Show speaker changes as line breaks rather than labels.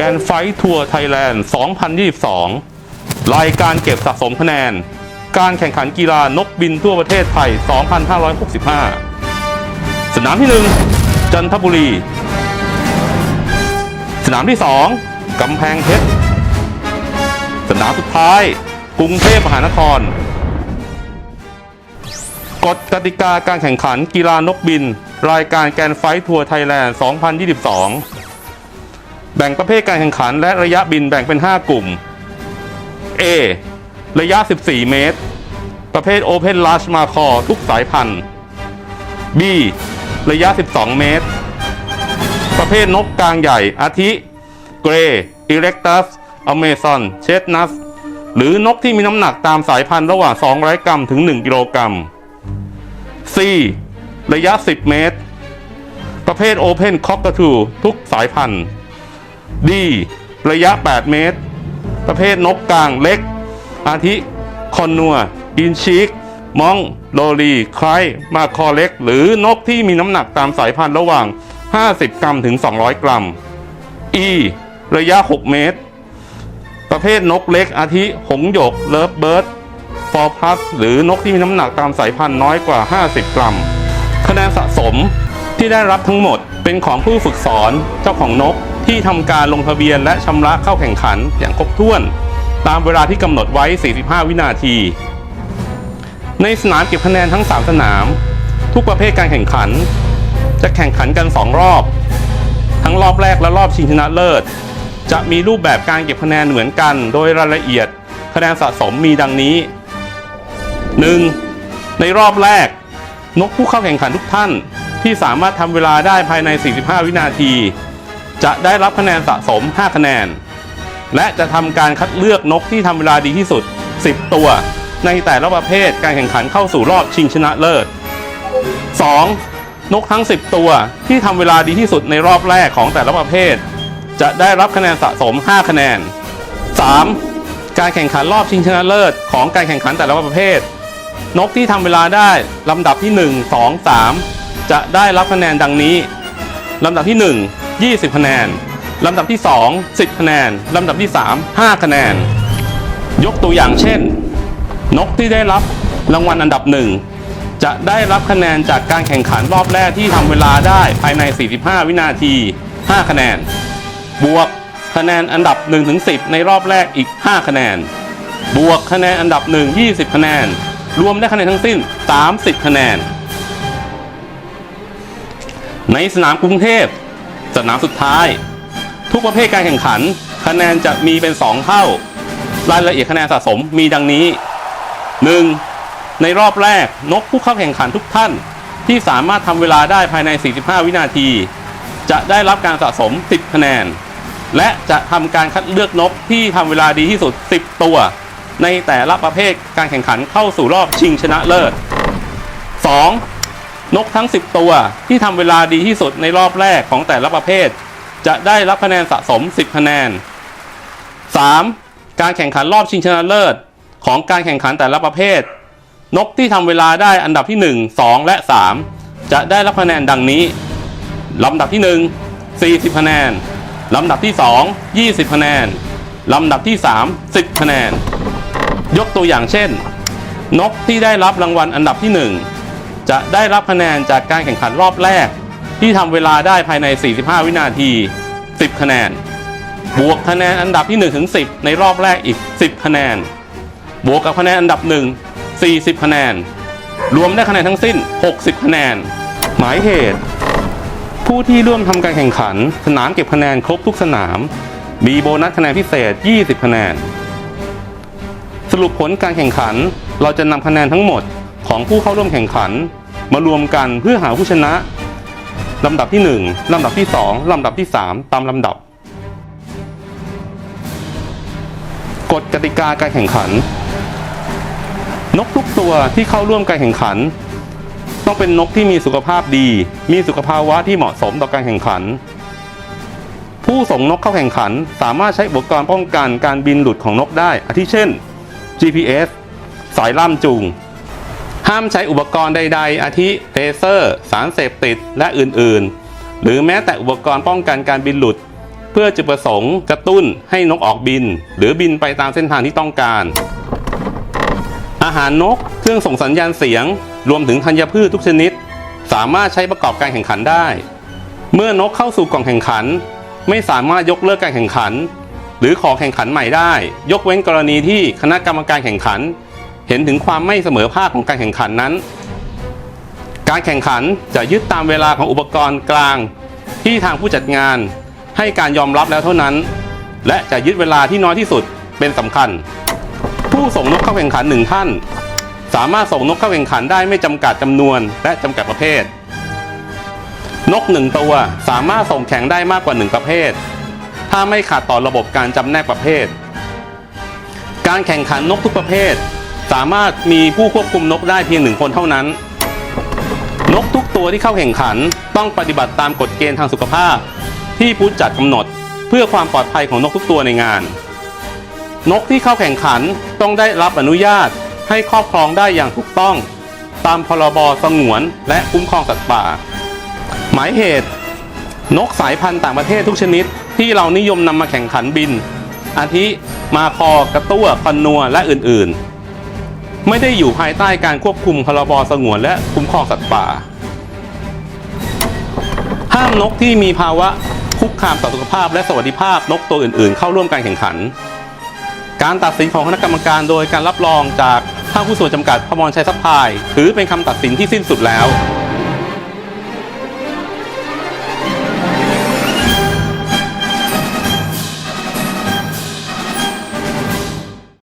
แกนไฟทัวร์ไทยแลนด์ 2022 รายการเก็บสะสมคะแนน การแข่งขันกีฬานกบินทั่วประเทศไทย 2565 สนามที่ 1 จันทบุรี สนามที่ 2 กำแพงเพชร สนามสุดท้าย กรุงเทพมหานคร กฎกติกาการแข่งขันกีฬานกบิน รายการแกรนไฟท์ทัวร์ไทยแลนด์ 2022 แบ่งประเภทการแข่งขันและระยะบินแบ่งเป็น 5 กลุ่ม A ระยะ 14 เมตร ประเภท Open Large m a c a w ทุกสายพันธุ์ B ระยะ 12 เมตร ประเภทนกกลางใหญ่ อาทิ เกรย์อิเล็กตัส อเมซอน เชสนัส หรือนกที่มีน้ำหนักตามสายพันธุ์ระหว่าง 200 กรัมถึง 1 กิโลกรัม C ระยะ 10 เมตร ประเภท Open Cockatoo ทุกสายพันธุ์ D ระยะ 8 เมตร ประเภทนกกลางเล็ก อาทิ คอนนัว อินชิกมองโลลีไครมาคอเล็ก หรือนกที่มีน้ำหนักตามสายพันธุ์ระหว่าง 50 กรัมถึง 200 กรัม E ระยะ 6 เมตร ประเภทนกเล็ก อาทิ หงหยก เลิฟเบิร์ดฟอร์พัสหรือนกที่มีน้ำหนักตามสายพันธุ์น้อยกว่า 50 กรัม คะแนนสะสมที่ได้รับทั้งหมดเป็นของผู้ฝึกสอนเจ้าของนก ที่ทำการลงทะเบียนและชำระเข้าแข่งขันอย่างครบถ้วน ตามเวลาที่กำหนดไว้ 45 วินาที ในสนามเก็บคะแนนทั้ง 3 สนาม ทุกประเภทการแข่งขัน จะแข่งขันกัน 2 รอบ ทั้งรอบแรกและรอบชิงชนะเลิศ จะมีรูปแบบการเก็บคะแนนเหมือนกัน โดยรายละเอียดคะแนนสะสมมีดังนี้ 1. ในรอบแรก นกผู้เข้าแข่งขันทุกท่านที่สามารถทำเวลาได้ภายใน 45 วินาที จะได้รับคะแนนสะสม 5 คะแนน และจะทำการคัดเลือกนกที่ทำเวลาดีที่สุด 10 ตัว ในแต่ละประเภทการแข่งขันเข้าสู่รอบชิงชนะเลิศ 2. นกทั้ง 10 ตัวที่ทำเวลาดีที่สุดในรอบแรกของแต่ละประเภท จะได้รับคะแนนสะสม 5 คะแนน 3. การแข่งขันรอบชิงชนะเลิศของการแข่งขันแต่ละประเภท นกที่ทำเวลาได้ลำดับที่ 1 2 3 จะได้รับคะแนนดังนี้ลำดับที่ 1 20 คะแนน ลำดับที่ 2 10 คะแนน ลำดับที่ 3 5 คะแนน ยกตัวอย่างเช่น นกที่ได้รับรางวัลอันดับหนึ่งจะได้รับคะแนนจากการแข่งขันรอบแรกที่ทำเวลาได้ภายใน 45 วินาที 5 คะแนน บวกคะแนนอันดับ 1-10 ในรอบแรกอีก 5 คะแนน บวกคะแนนอันดับ 1 20 คะแนน รวมได้คะแนนทั้งสิ้น 30 คะแนน ในสนามกรุงเทพ สนามสุดท้าย ทุกประเภทการแข่งขัน คะแนนจะมีเป็น 2 เท่า รายละเอียดคะแนนสะสมมีดังนี้ 1. ในรอบแรกนกผู้เข้าแข่งขันทุกท่าน ที่สามารถทำเวลาได้ภายใน 45 วินาที จะได้รับการสะสม 10 คะแนน และจะทำการคัดเลือกนกที่ทำเวลาดีที่สุด 10 ตัว ในแต่ละประเภทการแข่งขันเข้าสู่รอบชิงชนะเลิศ 2. นกทั้ง 10 ตัวที่ทำเวลาดีที่สุดในรอบแรกของแต่ละประเภท จะได้รับคะแนนสะสม 10 คะแนน 3. การแข่งขันรอบชิงชนะเลิศ ของการแข่งขันแต่ละประเภท นกที่ทำเวลาได้อันดับที่ 1 2 และ 3 จะได้รับคะแนนดังนี้ลำดับที่ 1 40 คะแนนลำดับที่ 2 20 คะแนนลำดับที่ 3 10 คะแนน ยกตัวอย่างเช่น นกที่ได้รับรางวัลอันดับที่ 1 จะได้รับคะแนนจากการแข่งขันรอบแรก ที่ทำเวลาได้ภายใน 45 วินาที 10 คะแนน บวกคะแนนอันดับที่1ถึง10 ในรอบแรกอีก 10 คะแนน บวกกับคะแนนอันดับ 1 40 คะแนน รวมได้คะแนนทั้งสิ้น 60 คะแนน หมายเหตุ ผู้ที่ร่วมทำการแข่งขัน สนามเก็บคะแนนครบทุกสนาม มีโบนัสคะแนนพิเศษ 20 คะแนน สรุปผลการแข่งขันเราจะนำคะแนนทั้งหมดของผู้เข้าร่วมแข่งขัน มารวมกันเพื่อหาผู้ชนะลำดับที่ 1 ลำดับที่ 2 ลำดับที่ 3 ตามลำดับ กฎกติกาการแข่งขัน นกทุกตัวที่เข้าร่วมการแข่งขัน ต้องเป็นนกที่มีสุขภาพดี มีสุขภาวะที่เหมาะสมต่อการแข่งขัน ผู้ส่งนกเข้าแข่งขัน สามารถใช้อุปกรณ์ป้องกันการบินหลุดของนกได้อาทิเช่น GPS สายล่ามจูง ห้ามใช้อุปกรณ์ใด ๆ อาทิเลเซอร์ สารเสพติด และอื่นๆ หรือแม้แต่อุปกรณ์ป้องกันการบินหลุด เพื่อจุดประสงค์กระตุ้นให้นกออกบิน หรือบินไปตามเส้นทางที่ต้องการ อาหารนก เครื่องส่งสัญญาณเสียง รวมถึงธัญพืชทุกชนิด สามารถใช้ประกอบการแข่งขันได้ เมื่อนกเข้าสู่กล่องแข่งขัน ไม่สามารถยกเลิกการแข่งขัน หรือขอแข่งขันใหม่ได้ ยกเว้นกรณีที่คณะกรรมการแข่งขัน เห็นถึงความไม่เสมอภาคของการแข่งขันนั้น การแข่งขันจะยึดตามเวลาของอุปกรณ์กลาง ที่ทางผู้จัดงาน ให้การยอมรับแล้วเท่านั้น และจะยึดเวลาที่น้อยที่สุดเป็นสำคัญ ผู้ส่งนกเข้าแข่งขันหนึ่งท่าน สามารถส่งนกเข้าแข่งขันได้ไม่จำกัดจำนวนและจำกัดประเภท นกหนึ่งตัวสามารถส่งแข่งได้มากกว่าหนึ่งประเภท ถ้าไม่ขาดต่อระบบการจำแนกประเภท การแข่งขันนกทุกประเภท สามารถมีผู้ควบคุมนกได้เพียงหนึ่งคนเท่านั้น นกทุกตัวที่เข้าแข่งขันต้องปฏิบัติตามกฎเกณฑ์ทางสุขภาพ ที่ผู้จัดกำหนดเพื่อความปลอดภัยของนกทุกตัวในงาน นกที่เข้าแข่งขันต้องได้รับอนุญาตให้ครอบครองได้อย่างถูกต้อง ตามพรบสงวนและคุ้มครองสัตว์ป่า หมายเหตุ นกสายพันธุ์ต่างประเทศทุกชนิด ที่เรานิยมนำมาแข่งขันบิน อาทิมาคอกระตั้วคอนนัวและอื่นๆ ไม่ได้อยู่ภายใต้การควบคุมพรบสงวนและคุ้มครองสัตว์ป่า ห้ามนกที่มีภาวะคุกคามต่อสุขภาพและสวัสดิภาพนกตัวอื่น ๆ เข้าร่วมการแข่งขัน การตัดสินของคณะกรรมการโดยการรับรองจากห้างผู้ส่วนจำกัดพมรชัยสัพพาย ถือเป็นคำตัดสินที่สิ้นสุดแล้ว